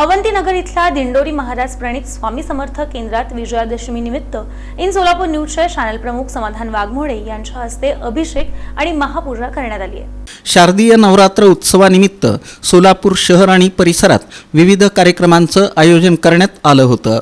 अवंतीनगर इथल्या दिंडोरी महाराज प्रणित स्वामी समर्थ केंद्रात विजयादशमी निमित्त इन सोलापूर न्यूजच्या चॅनल प्रमुख समाधान वाघमोडे यांच्या हस्ते अभिषेक आणि महापूजा करण्यात आली आहे. शारदीय नवरात्र उत्सवानिमित्त सोलापूर शहर आणि परिसरात विविध कार्यक्रमांचं आयोजन करण्यात आलं होतं.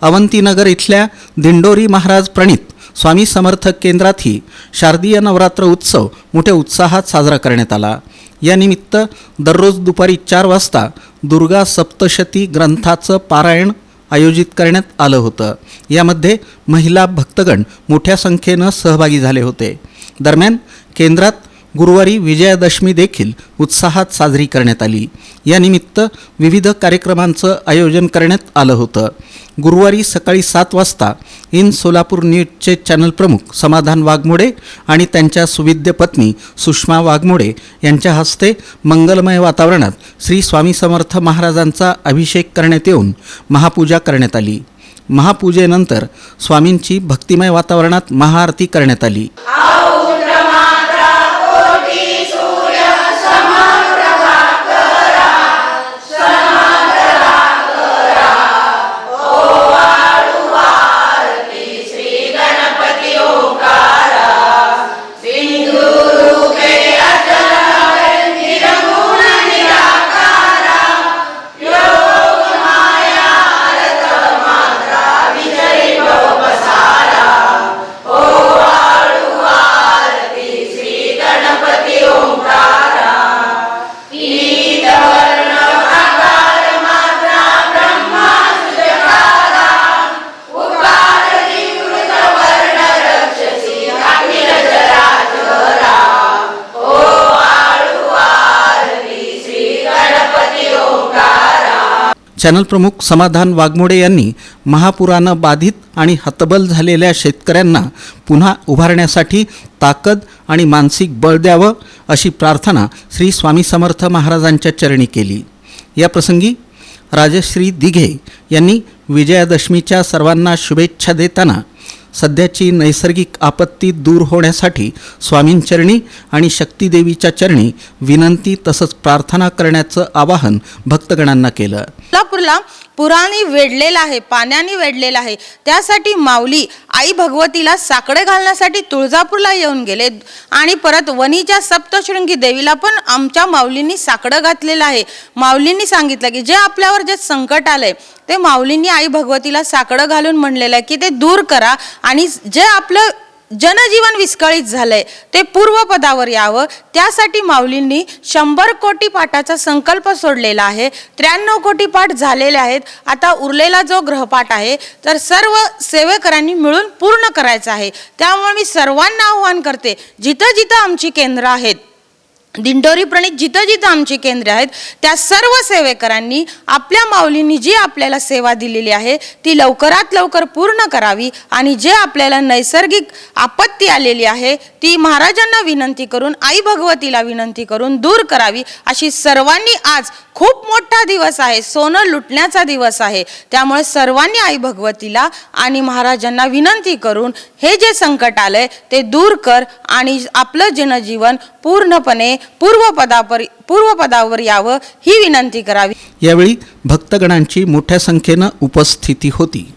अवंतीनगर इथल्या दिंडोरी महाराज प्रणित स्वामी समर्थक केंद्रातही शारदीय नवरात्र उत्सव मोठ्या उत्साहात साजरा करण्यात आला. यानिमित्त दररोज दुपारी चार वाजता दुर्गा सप्तशती ग्रंथाचं पारायण आयोजित करण्यात आलं होतं. यामध्ये महिला भक्तगण मोठ्या संख्येनं सहभागी झाले होते. दरम्यान केंद्रात गुरुवारी विजयादशमी देखील उत्साहात साजरी करण्यात आली. यानिमित्त विविध कार्यक्रमांचं आयोजन करण्यात आलं होतं. गुरुवारी सकाळी सात वाजता इन सोलापूर न्यूजचे चॅनल प्रमुख समाधान वाघमोडे आणि त्यांच्या सुविद्य पत्नी सुषमा वाघमोडे यांच्या हस्ते मंगलमय वातावरणात श्री स्वामी समर्थ महाराजांचा अभिषेक करण्यात येऊन महापूजा करण्यात आली. महापूजेनंतर स्वामींची भक्तिमय वातावरणात महाआरती करण्यात आली. चॅनल प्रमुख समाधान वाघमोडे यांनी महापुरानं बाधित आणि हतबल झालेल्या शेतकऱ्यांना पुन्हा उभारण्यासाठी ताकद आणि मानसिक बळ द्यावं अशी प्रार्थना श्री स्वामी समर्थ महाराजांच्या चरणी केली. याप्रसंगी राजश्री दिघे यांनी विजयादशमीच्या सर्वांना शुभेच्छा देताना सध्याची नैसर्गिक आपत्ती दूर होण्यासाठी स्वामींचरणी आणि शक्तीदेवीच्या चरणी विनंती तसंच प्रार्थना करण्याचं आवाहन भक्तगणांना केलं. कोल्हापूरला पुराने वेढलेला आहे पाण्याने वेढलेला आहे. त्यासाठी माऊली आई भगवतीला साकडे घालण्यासाठी तुळजापूरला येऊन गेले. आणि परत वणीच्या सप्तशृंगी देवीला पण आमच्या माऊलींनी साकडं घातलेलं आहे. माऊलींनी सांगितलं की जे आपल्यावर जे संकट आलंय ते माऊलींनी आई भगवतीला साकडं घालून म्हणलेलं आहे की ते दूर करा आणि जे आपलं जनजीवन विस्कळीत झालंय. ते पूर्वपदावर यावं. त्यासाठी माऊलींनी शंभर कोटी पाठाचा संकल्प सोडलेला आहे. त्र्याण्णव कोटी पाठ झालेले आहेत. आता उरलेला जो ग्रहपाठ आहे तर सर्व सेवेकरांनी मिळून पूर्ण करायचा आहे. त्यामुळे मी सर्वांना आव्हान करते जिथं जिथं आमची केंद्र आहेत दिंडोरी प्रणित जिथं जिथं आमची केंद्रे आहेत त्या सर्व सेवेकरांनी आपल्या माऊलींनी जी आपल्याला सेवा दिलेली आहे ती लवकरात लवकर पूर्ण करावी आणि जे आपल्याला नैसर्गिक आपत्ती आलेली आहे ती महाराजांना विनंती करून आई भगवतीला विनंती करून दूर करावी अशी सर्वांनी आज खूप मोठा दिवस आहे. सोनं लुटण्याचा दिवस आहे. त्यामुळे सर्वांनी आई भगवतीला आणि महाराजांना विनंती करून हे जे संकट आलंय ते दूर कर आणि आपलं जनजीवन पूर्णपणे पूर्वपदापर पूर्वपदावर यावं ही विनंती करावी. यावेळी भक्तगणांची मोठ्या संख्येनं उपस्थिती होती.